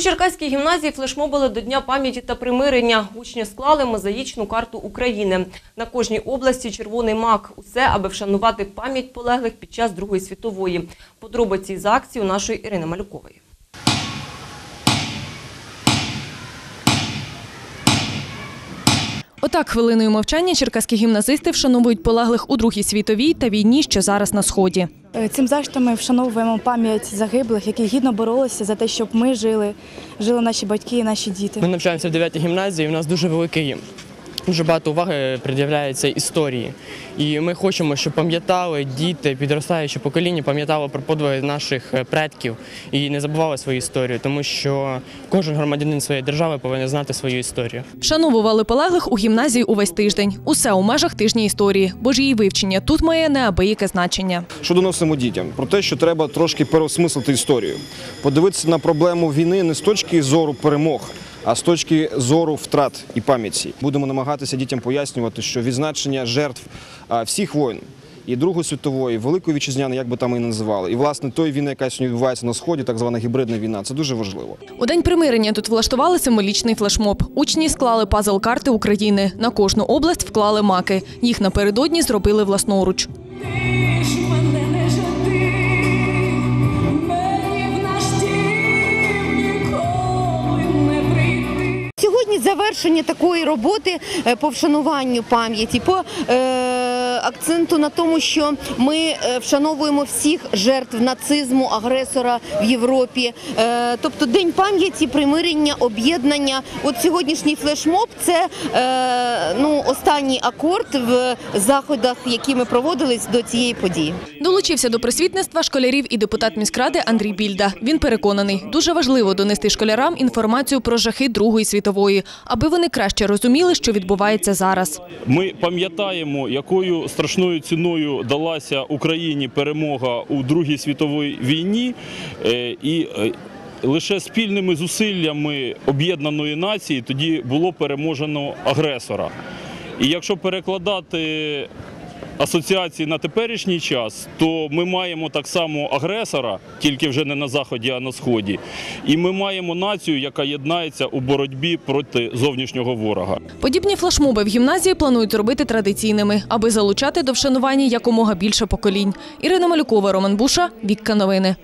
Черкаській гімназії флешмобили до Дня пам'яті та примирення. Учні склали мозаїчну карту України. На кожній області червоний мак. Усе, аби вшанувати пам'ять полеглих під час Другої світової. Подробиці з акції у нашої Ірини Малюкової. Отак хвилиною мовчання черкаські гімназисти вшановують полеглих у Другій світовій та війні, що зараз на сході. Е, Цим заштом ми вшановуємо пам'ять загиблих, які гідно боролися за те, щоб ми жили, жили наші батьки і наші діти. Ми навчаємося в 9 гімназії, і у нас дуже великий, дуже багато уваги приділяється історії. І ми хочемо, щоб пам'ятали діти, підростаюче покоління, пам'ятало про подвиги наших е, предків і не забували свою історію, тому що кожен громадянин своєї держави повинен знати свою історію. Вшановували полеглих у гімназії увесь тиждень. Усе у межах тижня історії, бо ж її вивчення тут має неабияке значення. Що доносимо дітям? Про те, що треба трошки переосмислити історію, подивитися на проблему війни не з точки зору перемог, а з точки зору втрат і пам'яті. Будемо намагатися дітям пояснювати, що відзначення жертв всіх воїн. І Другої світової, Великої вітчизняної, як би там її називали, і власне тої війни, яка сьогодні відбувається на сході, так звана гібридна війна, це дуже важливо. У день примирення тут влаштували символічний флешмоб. Учні склали пазл карти України. На кожну область вклали маки. Їх напередодні зробили власноруч. Завершення такої роботи е, по вшануванню пам'яті, по е, акценту на тому, що ми е, вшановуємо всіх жертв нацизму, агресора в Європі. Е, тобто День пам'яті, примирення, об'єднання. От сьогоднішній флешмоб це е, ну, останній акорд в заходах, які ми проводили до цієї події. Долучився до просвітництва школярів і депутат міськради Андрій Більда. Він переконаний, дуже важливо донести школярам інформацію про жахи Другої світової, аби вони краще розуміли, що відбувається зараз. Ми пам'ятаємо, якою страшною ціною далася Україні перемога у Другій світовій війні, е, і е, лише спільними зусиллями об'єднаної нації тоді було переможено агресора. І якщо перекладати асоціації на теперішній час, то ми маємо так само агресора, тільки вже не на заході, а на сході. І ми маємо націю, яка єднається у боротьбі проти зовнішнього ворога. Подібні флешмоби в гімназії планують робити традиційними, аби залучати до вшанування якомога більше поколінь. Ірина Малюкова, Роман Буша, Вікка Новини.